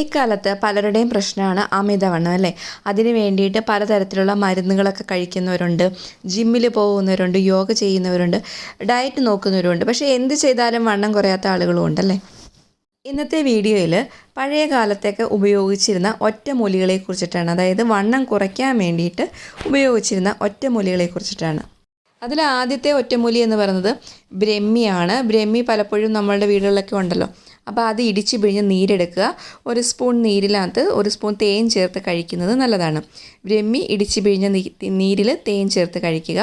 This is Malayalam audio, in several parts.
ഇക്കാലത്ത് പലരുടെയും പ്രശ്നമാണ് അമിതവണ്ണം അല്ലേ? അതിന് വേണ്ടിയിട്ട് പലതരത്തിലുള്ള മരുന്നുകളൊക്കെ കഴിക്കുന്നവരുണ്ട് ജിമ്മിൽ പോകുന്നവരുണ്ട് യോഗ ചെയ്യുന്നവരുണ്ട് ഡയറ്റ് നോക്കുന്നവരുണ്ട്. പക്ഷേ എന്ത് ചെയ്താലും വണ്ണം കുറയാത്ത ആളുകളും ഉണ്ടല്ലേ ഇന്നത്തെ വീഡിയോയിൽ പഴയ കാലത്തൊക്കെ ഉപയോഗിച്ചിരുന്ന ഒറ്റമൂലികളെ കുറിച്ചിട്ടാണ്. അതായത് വണ്ണം കുറയ്ക്കാൻ വേണ്ടിയിട്ട് ഉപയോഗിച്ചിരുന്ന ഒറ്റമൂലികളെ കുറിച്ചിട്ടാണ്. അതിൽ ആദ്യത്തെ ഒറ്റമൂലി എന്ന് പറയുന്നത് ബ്രഹ്മിയാണ്. ബ്രഹ്മി പലപ്പോഴും നമ്മളുടെ വീടുകളിലൊക്കെ ഉണ്ടല്ലോ. അപ്പോൾ അത് ഇടിച്ച് പിഴിഞ്ഞ് നീരെടുക്കുക. ഒരു സ്പൂൺ നീരിനകത്ത് ഒരു സ്പൂൺ തേൻ ചേർത്ത് കഴിക്കുന്നത് നല്ലതാണ്. ബ്രഹ്മി ഇടിച്ച് പിഴിഞ്ഞ നീരിൽ തേൻ ചേർത്ത് കഴിക്കുക.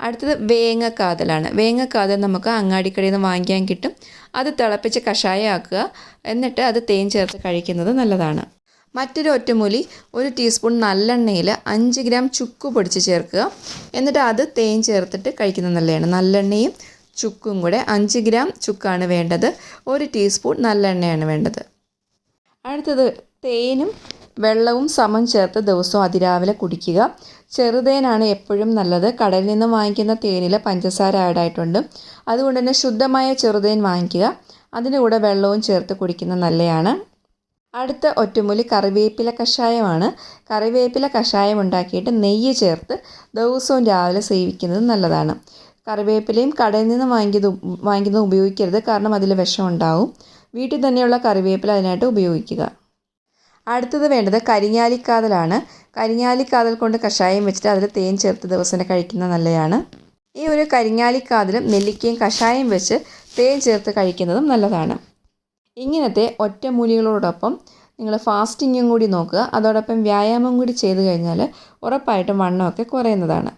അടുത്തത് വേങ്ങക്കാതലാണ്. വേങ്ങക്കാതൽ നമുക്ക് അങ്ങാടിക്കടയിൽ നിന്ന് വാങ്ങിക്കാൻ കിട്ടും. അത് തിളപ്പിച്ച് കഷായമാക്കുക. എന്നിട്ട് അത് തേൻ ചേർത്ത് കഴിക്കുന്നത് നല്ലതാണ്. മറ്റൊരു ഒറ്റമൂലി ഒരു ടീസ്പൂൺ നല്ലെണ്ണയിൽ അഞ്ച് ഗ്രാം ചുക്ക് പൊടിച്ച് ചേർക്കുക. എന്നിട്ട് അത് തേൻ ചേർത്തിട്ട് കഴിക്കുന്നത് നല്ലതാണ്. നല്ലെണ്ണയും ചുക്കും കൂടെ അഞ്ച് ഗ്രാം ചുക്കാണ് വേണ്ടത്. ഒരു ടീസ്പൂൺ നല്ലെണ്ണയാണ് വേണ്ടത്. അടുത്തത് തേനും വെള്ളവും സമം ചേർത്ത് ദിവസവും അതിരാവിലെ കുടിക്കുക. ചെറുതേനാണ് എപ്പോഴും നല്ലത്. കടലിൽ നിന്ന് വാങ്ങിക്കുന്ന തേനിൽ പഞ്ചസാര ആഡായിട്ടുണ്ട് അതുകൊണ്ട് തന്നെ ശുദ്ധമായ ചെറുതേൻ വാങ്ങിക്കുക. അതിന്റെ കൂടെ വെള്ളവും ചേർത്ത് കുടിക്കുന്ന നല്ലതാണ് അടുത്ത ഒറ്റമൂലി കറിവേപ്പില കഷായമാണ്. കറിവേപ്പില കഷായം ഉണ്ടാക്കിയിട്ട് നെയ്യ് ചേർത്ത് ദിവസവും രാവിലെ സേവിക്കുന്നത് നല്ലതാണ്. കറിവേപ്പിലയും കടയിൽ നിന്ന് വാങ്ങിയത് വാങ്ങിക്കുന്നത് ഉപയോഗിക്കരുത്. കാരണം അതിൽ വിഷം ഉണ്ടാവും. വീട്ടിൽ തന്നെയുള്ള കറിവേപ്പില അതിനായിട്ട് ഉപയോഗിക്കുക. അടുത്തത് വേണ്ടത് കരിഞ്ഞാലിക്കാതലാണ്. കരിഞ്ഞാലിക്കാതൽ കൊണ്ട് കഷായം വെച്ചിട്ട് അതിൽ തേൻ ചേർത്ത് ദിവസം കഴിക്കുന്നത് നല്ലതാണ് ഈ ഒരു കരിഞ്ഞാലിക്കാതലും നെല്ലിക്കയും കഷായം വെച്ച് തേൻ ചേർത്ത് കഴിക്കുന്നതും നല്ലതാണ്. ഇങ്ങനത്തെ ഒറ്റമൂലികളോടൊപ്പം നിങ്ങൾ ഫാസ്റ്റിങ്ങും കൂടി നോക്കുക. അതോടൊപ്പം വ്യായാമം കൂടി ചെയ്തു കഴിഞ്ഞാൽ ഉറപ്പായിട്ടും വണ്ണമൊക്കെ കുറയുന്നതാണ്.